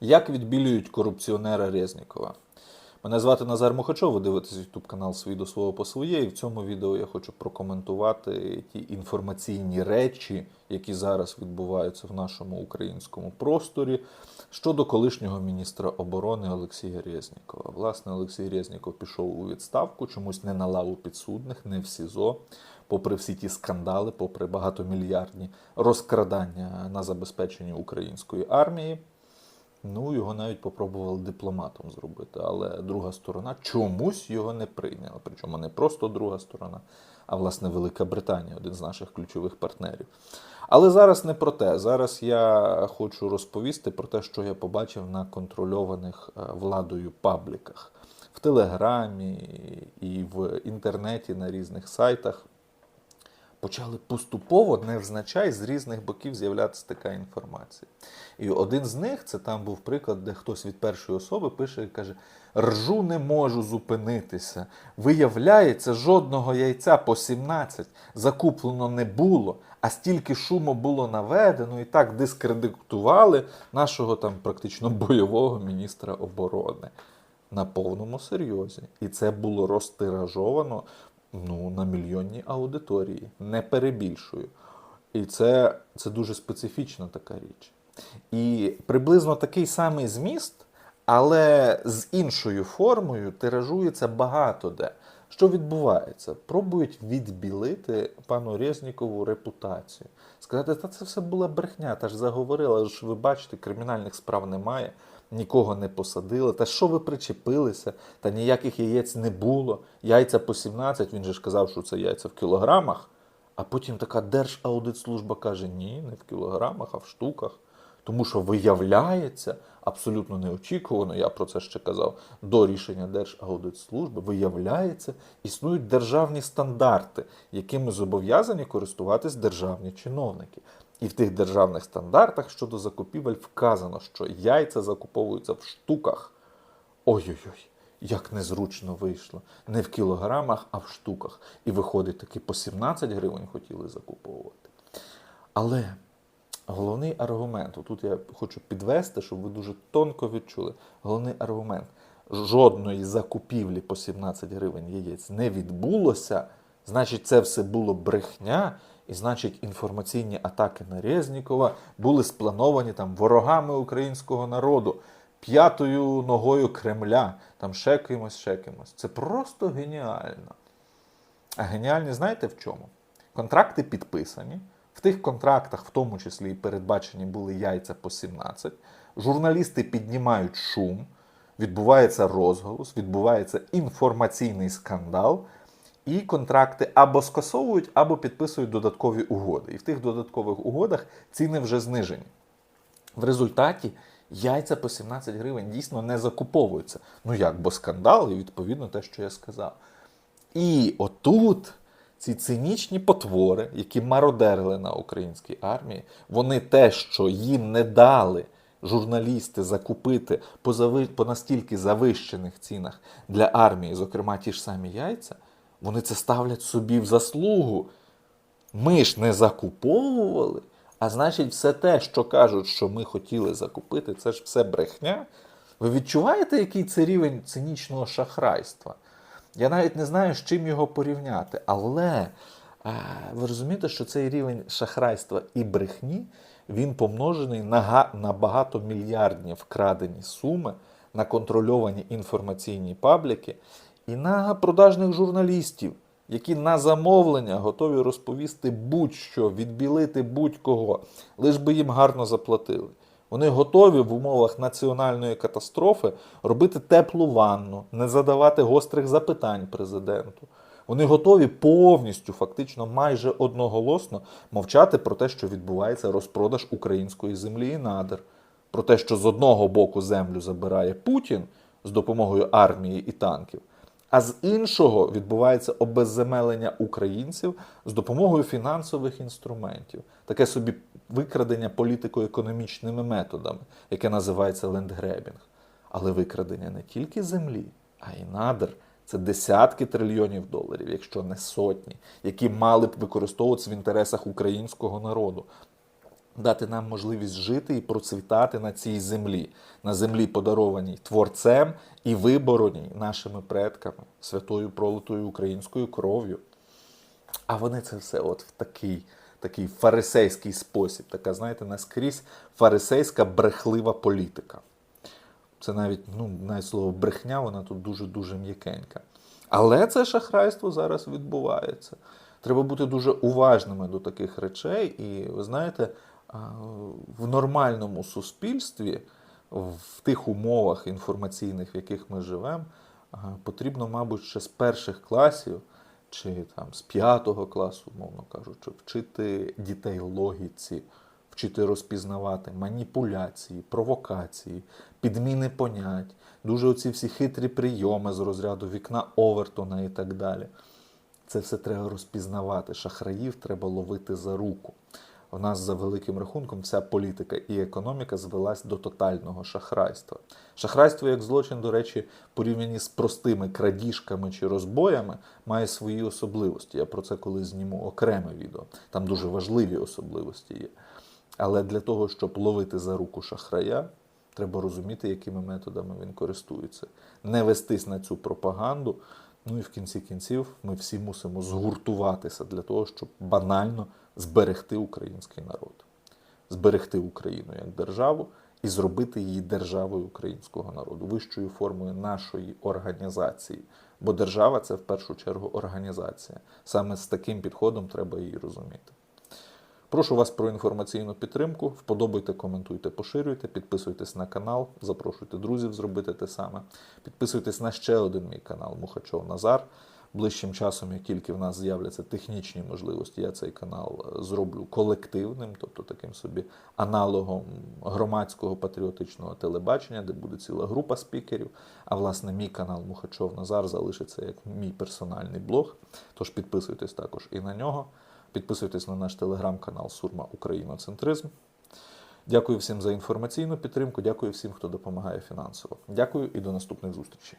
Як відбілюють корупціонера Резнікова? Мене звати Назар Мухачов, ви дивитесь YouTube канал «Свій до свого по своє. І в цьому відео я хочу прокоментувати ті інформаційні речі, які зараз відбуваються в нашому українському просторі щодо колишнього міністра оборони Олексія Резнікова. Власне, Олексій Резніков пішов у відставку, чомусь не на лаву підсудних, не в СІЗО, попри всі ті скандали, попри багатомільярдні розкрадання на забезпеченні української армії. Ну, його навіть попробували дипломатом зробити, але друга сторона чомусь його не прийняла. Причому не просто друга сторона, а власне Велика Британія, один з наших ключових партнерів. Але зараз не про те. Зараз я хочу розповісти про те, що я побачив на контрольованих е, владою пабліках в Телеграмі і в інтернеті на різних сайтах. Почали поступово, невзначай, з різних боків з'являтися така інформація. І один з них це там був приклад, де хтось від першої особи пише і каже: Ржу не можу зупинитися. Виявляється, жодного яйця по 17 закуплено не було, а стільки шуму було наведено і так дискредитували нашого там практично бойового міністра оборони. На повному серйозі. І це було розтиражовано ну, на мільйонній аудиторії, не перебільшую. І це, це дуже специфічна така річ. І приблизно такий самий зміст, але з іншою формою тиражується багато де. Що відбувається? Пробують відбілити пану Резнікову репутацію. Сказати, та це все була брехня, та ж заговорила, ж ви бачите, кримінальних справ немає, нікого не посадили. Та що ви причепилися? Та ніяких яєць не було. Яйця по 17, він же ж казав, що це яйця в кілограмах. А потім така Держаудитслужба каже: ні, не в кілограмах, а в штуках. Тому що виявляється, абсолютно неочікувано, я про це ще казав, до рішення Держаудитслужби, виявляється, існують державні стандарти, якими зобов'язані користуватись державні чиновники. І в тих державних стандартах щодо закупівель вказано, що яйця закуповуються в штуках. Ой-ой-ой, як незручно вийшло. Не в кілограмах, а в штуках. І виходить, таки по 17 гривень хотіли закуповувати. Але головний аргумент, тут я хочу підвести, щоб ви дуже тонко відчули. Головний аргумент: жодної закупівлі по 17 гривень яєць не відбулося. Значить, це все було брехня, і значить, інформаційні атаки на Резнікова були сплановані там ворогами українського народу, п'ятою ногою Кремля, там ще кимось, ще кимось. Це просто геніально. А геніальні знаєте в чому? Контракти підписані. В тих контрактах, в тому числі і передбачені були яйця по 17. Журналісти піднімають шум, відбувається розголос, відбувається інформаційний скандал. І контракти або скасовують, або підписують додаткові угоди. І в тих додаткових угодах ціни вже знижені. В результаті яйця по 17 гривень дійсно не закуповуються. Ну як, бо скандал, і відповідно те, що я сказав. І отут ці цинічні потвори, які мародерили на українській армії, вони те, що їм не дали журналісти закупити по, настільки завищених цінах для армії, зокрема ті ж самі яйця, вони це ставлять собі в заслугу. Ми ж не закуповували, а значить, все те, що кажуть, що ми хотіли закупити, це ж все брехня. Ви відчуваєте, який це рівень цинічного шахрайства? Я навіть не знаю, з чим його порівняти. Але а, ви розумієте, що цей рівень шахрайства і брехні він помножений на багатомільярдні вкрадені суми, на контрольовані інформаційні пабліки і на продажних журналістів, які на замовлення готові розповісти будь-що, відбілити будь-кого, лиш би їм гарно заплатили. Вони готові в умовах національної катастрофи робити теплу ванну, не задавати гострих запитань президенту. Вони готові повністю, фактично, майже одноголосно мовчати про те, що відбувається розпродаж української землі і надр, про те, що з одного боку землю забирає Путін з допомогою армії і танків, а з іншого відбувається обезземелення українців з допомогою фінансових інструментів. Таке собі викрадення політико-економічними методами, яке називається лендгребінг. Але викрадення не тільки землі, а й надр. Це десятки трильйонів доларів, якщо не сотні, які мали б використовуватися в інтересах українського народу. Дати нам можливість жити і процвітати на цій землі, на землі, подарованій творцем і вибороній нашими предками, святою пролитою українською кров'ю. А вони це все от в такий, такий фарисейський спосіб, така, знаєте, наскрізь фарисейська брехлива політика. Це навіть, ну, навіть слово брехня, вона тут дуже-дуже м'якенька. Але це шахрайство зараз відбувається. Треба бути дуже уважними до таких речей. І ви знаєте, в нормальному суспільстві, в тих умовах інформаційних, в яких ми живемо, потрібно, мабуть, ще з перших класів чи там з п'ятого класу, мовно кажучи, вчити дітей логіці, вчити розпізнавати маніпуляції, провокації, підміни понять, дуже оці всі хитрі прийоми з розряду вікна Овертона і так далі. Це все треба розпізнавати. Шахраїв треба ловити за руку. У нас за великим рахунком вся політика і економіка звелась до тотального шахрайства. Шахрайство як злочин, до речі, порівняні з простими крадіжками чи розбоями, має свої особливості. Я про це колись зніму окреме відео. Там дуже важливі особливості є. Але для того, щоб ловити за руку шахрая, треба розуміти, якими методами він користується. Не вестись на цю пропаганду. Ну і в кінці кінців ми всі мусимо згуртуватися для того, щоб банально зберегти український народ, зберегти Україну як державу і зробити її державою українського народу, вищою формою нашої організації. Бо держава це в першу чергу організація. Саме з таким підходом треба її розуміти. Прошу вас про інформаційну підтримку. Вподобайте, коментуйте, поширюйте, підписуйтесь на канал, запрошуйте друзів зробити те саме. Підписуйтесь на ще один мій канал Мухачов Назар. Ближчим часом, як тільки в нас з'являться технічні можливості, я цей канал е, зроблю колективним, тобто таким собі аналогом громадського патріотичного телебачення, де буде ціла група спікерів. А власне, мій канал Мухачов Назар залишиться як мій персональний блог. Тож підписуйтесь також і на нього. Підписуйтесь на наш телеграм-канал Сурма Україноцентризм. Дякую всім за інформаційну підтримку. Дякую всім, хто допомагає фінансово. Дякую і до наступних зустрічей.